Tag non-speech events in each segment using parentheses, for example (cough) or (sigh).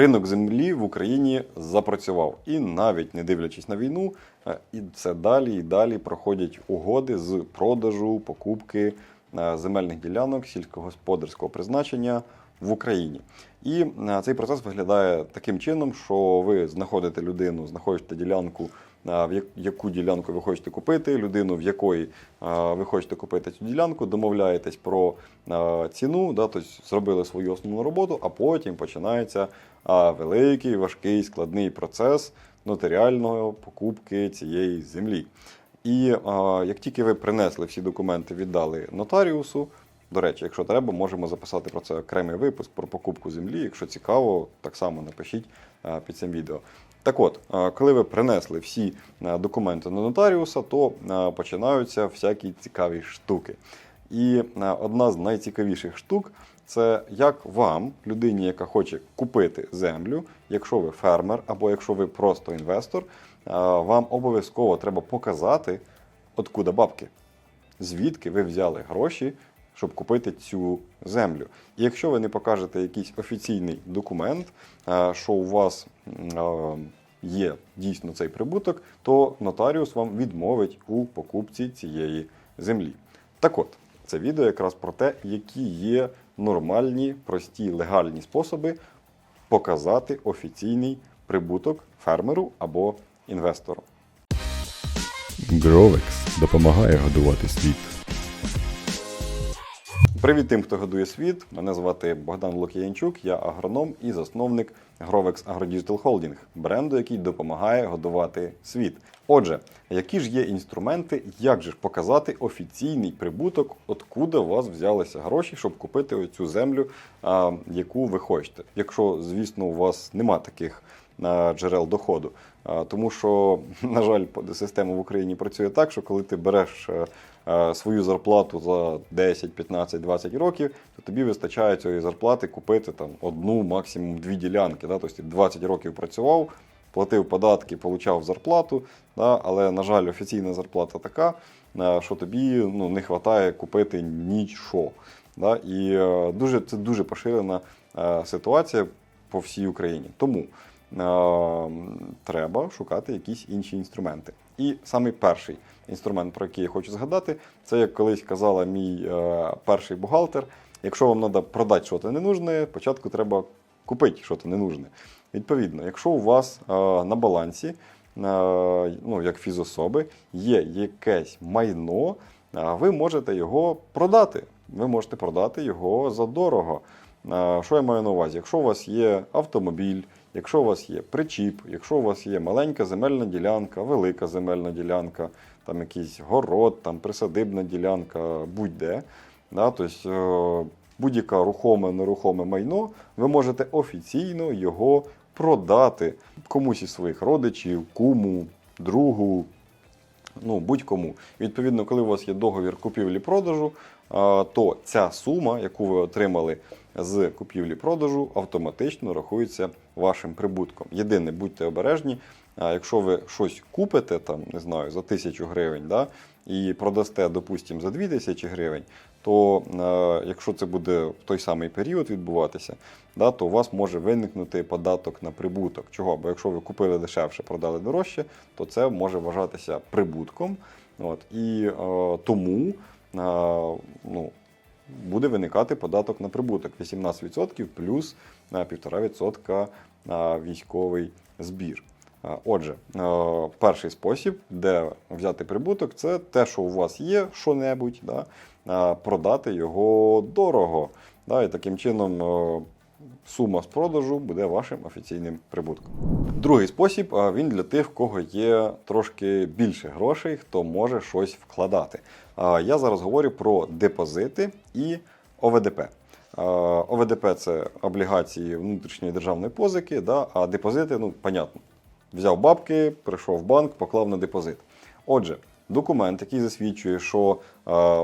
ринок землі в Україні запрацював. І навіть не дивлячись на війну, е, і це далі і далі проходять угоди з продажу, покупки е, земельних ділянок сільськогосподарського призначення в Україні. І е, цей процес виглядає таким чином, що ви знаходите людину, знаходите ділянку, в яку ділянку ви хочете купити, людину, в якої ви хочете купити цю ділянку, домовляєтесь про ціну, да, тобто зробили свою основну роботу, а потім починається великий, важкий, складний процес нотаріальної покупки цієї землі. І як тільки ви принесли всі документи, віддали нотаріусу. До речі, якщо треба, можемо записати про це окремий випуск про покупку землі. Якщо цікаво, так само напишіть під цим відео. Так от, коли ви принесли всі документи на нотаріуса, то починаються всякі цікаві штуки. І одна з найцікавіших штук це як вам, людині, яка хоче купити землю, якщо ви фермер або якщо ви просто інвестор, вам обов'язково треба показати, откуда бабки звідки ви взяли гроші, щоб купити цю землю. І якщо ви не покажете якийсь офіційний документ, е, що у вас е, є дійсно цей прибуток, то нотаріус вам відмовить у покупці цієї землі. Так от, це відео якраз про те, які є нормальні, прості, легальні способи показати офіційний прибуток фермеру або інвестору. Гровекс допомагає годувати світ. Привіт тим, хто годує світ. Мене звати Богдан Лук'янчук, я агроном і засновник Grovex AgroDigital Holding, бренду, який допомагає годувати світ. Отже, які ж є інструменти, як же ж показати офіційний прибуток, откуда у вас взялися гроші, щоб купити оцю землю, яку ви хочете. Якщо, звісно, у вас нема таких джерел доходу. Тому що, (laughs) на жаль, система в Україні працює так, що коли ти береш е, свою зарплату за 10, 15, 20 років, то тобі вистачає цієї зарплати купити там одну, максимум дві ділянки. Да? Тобто ти 20 років працював, платив податки, получав зарплату, да? але, на жаль, офіційна зарплата така, е, що тобі ну, не вистачає купити нічого. Да? І е, дуже, це дуже поширена е, ситуація по всій Україні. Тому е, треба шукати якісь інші інструменти. І самий перший інструмент, про який я хочу згадати, це як колись казала мій е, перший бухгалтер. Якщо вам треба продати щось ненужне, спочатку треба купити щось ненужне. Відповідно, якщо у вас е, на балансі, е, ну, як фізособи, є якесь майно, е, ви можете його продати. Ви можете продати його за дорого. Е, Що я маю на увазі? Якщо у вас є автомобіль, якщо у вас є причіп, якщо у вас є маленька земельна ділянка, велика земельна ділянка, там якийсь город, там присадибна ділянка, будь-де, да, тобто, е, будь-яке рухоме, нерухоме майно, ви можете офіційно його продати комусь із своїх родичів, куму, другу, ну, будь-кому. Відповідно, коли у вас є договір купівлі-продажу, то ця сума, яку ви отримали з купівлі-продажу, автоматично рахується вашим прибутком. Єдине, будьте обережні, а, якщо ви щось купите, там, не знаю, за тисячу гривень, да, і продасте, допустимо, за 2000 гривень, то е, якщо це буде в той самий період відбуватися, да, то у вас може виникнути податок на прибуток. Чого? Бо якщо ви купили дешевше, продали дорожче, то це може вважатися прибутком. От, і е, тому е, ну, буде виникати податок на прибуток 18% плюс е, 1,5% на військовий збір. Е, Отже, е, перший спосіб, де взяти прибуток, це те, що у вас є що-небудь, да, е, продати його дорого. Да, і таким чином е, сума з продажу буде вашим офіційним прибутком. Другий спосіб е, він для тих, в кого є трошки більше грошей, хто може щось вкладати. Я зараз говорю про депозити і ОВДП. ОВДП це облігації внутрішньої державної позики, да, а депозити, ну, понятно. Взяв бабки, прийшов в банк, поклав на депозит. Отже, документ, який засвідчує, що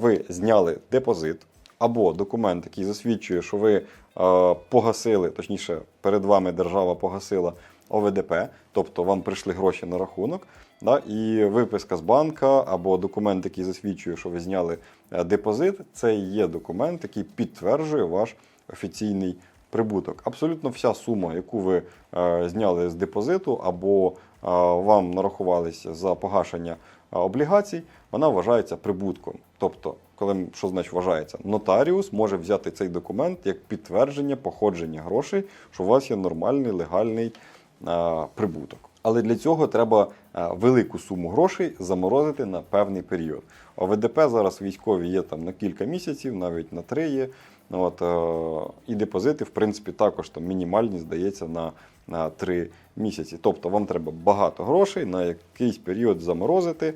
ви зняли депозит, або документ, який засвідчує, що ви е, погасили, точніше, перед вами держава погасила ОВДП, тобто вам прийшли гроші на рахунок, да, і виписка з банка, або документ, який засвідчує, що ви зняли е, депозит, це є документ, який підтверджує ваш офіційний прибуток. Абсолютно вся сума, яку ви е, зняли з депозиту або вам нарахувалися за погашення облігацій, вона вважається прибутком. Тобто, коли що значить вважається, нотаріус може взяти цей документ як підтвердження походження грошей, що у вас є нормальний легальний е, прибуток. Але для цього треба велику суму грошей заморозити на певний період. ОВДП зараз військові є там на кілька місяців, навіть на три є. От, е, і депозити, в принципі, також там мінімальні, здається, на, на 3 місяці. Тобто вам треба багато грошей на якийсь період заморозити,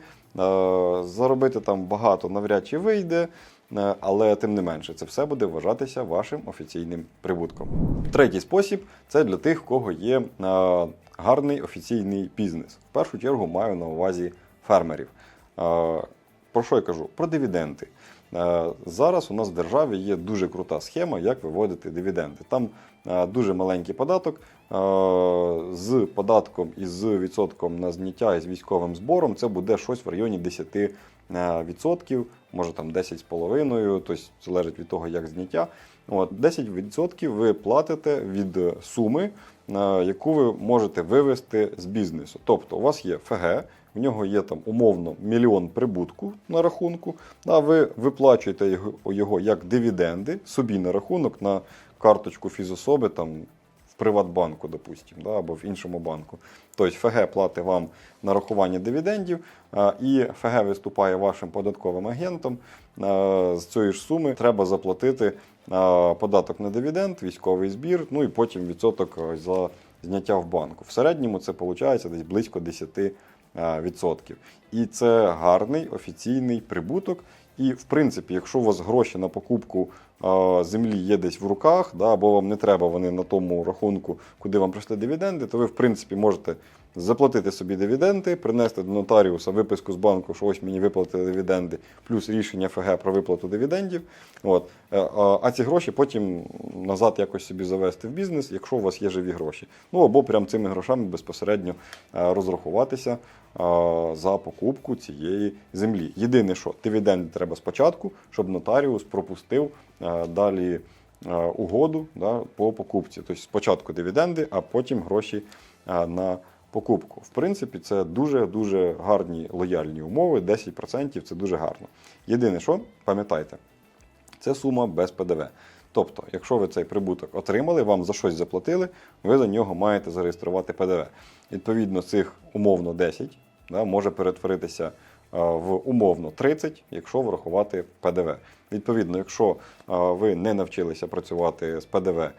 заробити там багато навряд чи вийде. е, Але тим не менше, це все буде вважатися вашим офіційним прибутком. Третій спосіб це для тих, в кого є е, гарний офіційний бізнес. В першу чергу маю на увазі фермерів. Е, Про що я кажу? Про дивіденди. Е, Зараз у нас в державі є дуже крута схема, як виводити дивіденди. Там е, дуже маленький податок. е, З податком і з відсотком на зняття і з військовим збором це буде щось в районі 10 е, відсотків, може там 10,5, тобто залежить від того, як зняття. От, 10% ви платите від суми, яку ви можете вивести з бізнесу. Тобто у вас є ФГ, в нього є там умовно мільйон прибутку на рахунку, а ви виплачуєте його, як дивіденди собі на рахунок на карточку фізособи там, в Приватбанку, допустим, да, або в іншому банку. Тобто ФГ платить вам нарахування дивідендів, і ФГ виступає вашим податковим агентом. З цієї ж суми треба заплатити податок на дивіденд, військовий збір, ну і потім відсоток за зняття в банку. В середньому це виходить десь близько 10%. А, відсотків. І це гарний офіційний прибуток. І, в принципі, якщо у вас гроші на покупку землі є десь в руках, да, або вам не треба вони на тому рахунку, куди вам прийшли дивіденди, то ви, в принципі, можете заплатити собі дивіденди, принести до нотаріуса виписку з банку, що ось мені виплатили дивіденди, плюс рішення ФГ про виплату дивідендів. От. Е, А, ці гроші потім назад якось собі завести в бізнес, якщо у вас є живі гроші. Ну або прям цими грошами безпосередньо е, розрахуватися е, за покупку цієї землі. Єдине, що дивіденди треба спочатку, щоб нотаріус пропустив далі угоду да, по покупці. Тобто спочатку дивіденди, а потім гроші на покупку. В принципі, це дуже-дуже гарні лояльні умови. 10% це дуже гарно. Єдине, що пам'ятайте, це сума без ПДВ. Тобто, якщо ви цей прибуток отримали, вам за щось заплатили, ви за нього маєте зареєструвати ПДВ. Відповідно, цих умовно 10 да, може перетворитися в умовно 30, якщо врахувати ПДВ. Відповідно, якщо е, ви не навчилися працювати з ПДВ, е,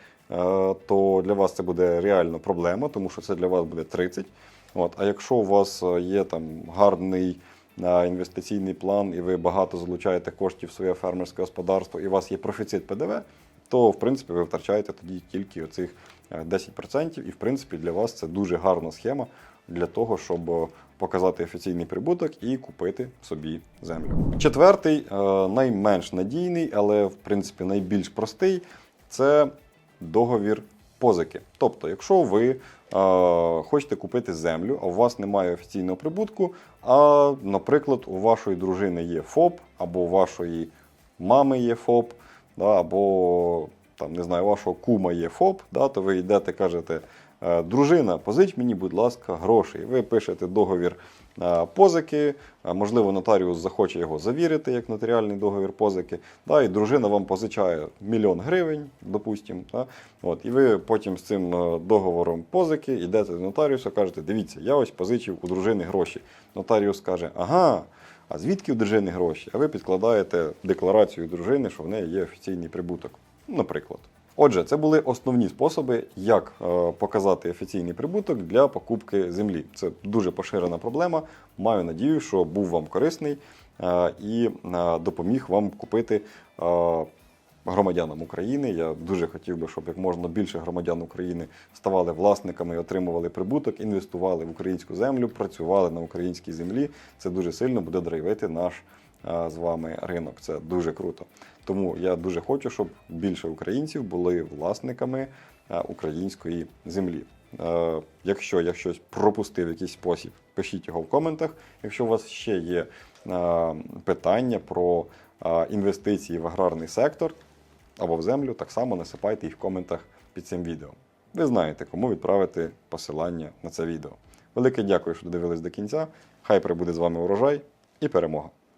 то для вас це буде реально проблема, тому що це для вас буде 30. От, а якщо у вас е, є там гарний е, інвестиційний план, і ви багато залучаєте коштів в своє фермерське господарство, і у вас є профіцит ПДВ, то в принципі ви втрачаєте тоді тільки оцих е, 10%. І в принципі для вас це дуже гарна схема для того, щоб е, показати офіційний прибуток і купити собі землю. Четвертий, е, найменш надійний, але в принципі найбільш простий це договір позики. Тобто, якщо ви е, хочете купити землю, а у вас немає офіційного прибутку, а, наприклад, у вашої дружини є ФОП, або у вашої мами є ФОП, або там, не знаю, вашого кума є ФОП, то ви йдете, кажете, «Е, дружина, позич мені, будь ласка, гроші. Ви пишете договір е, позики, е, можливо, нотаріус захоче його завірити як нотаріальний договір позики. Да, і дружина вам позичає мільйон гривень, допустимо. І ви потім з цим е, договором позики йдете до нотаріуса, кажете, дивіться, я ось позичив у дружини гроші. Нотаріус каже, ага. А звідки у дружини гроші? А ви підкладаєте декларацію дружини, що в неї є офіційний прибуток. Наприклад. Отже, це були основні способи, як е, показати офіційний прибуток для покупки землі. Це дуже поширена проблема. Маю надію, що був вам корисний е, і е, допоміг вам купити громадянам України. Я дуже хотів би, щоб як можна більше громадян України ставали власниками, отримували прибуток, інвестували в українську землю, працювали на українській землі. Це дуже сильно буде драйвити наш з вами ринок. Це дуже круто. Тому я дуже хочу, щоб більше українців були власниками е, української землі. Е, Якщо я щось пропустив якийсь спосіб, пишіть його в коментах. Якщо у вас ще є е, питання про е, інвестиції в аграрний сектор або в землю, так само насипайте їх в коментах під цим відео. Ви знаєте, кому відправити посилання на це відео. Велике дякую, що додивились до кінця. Хай прибуде з вами урожай і перемога!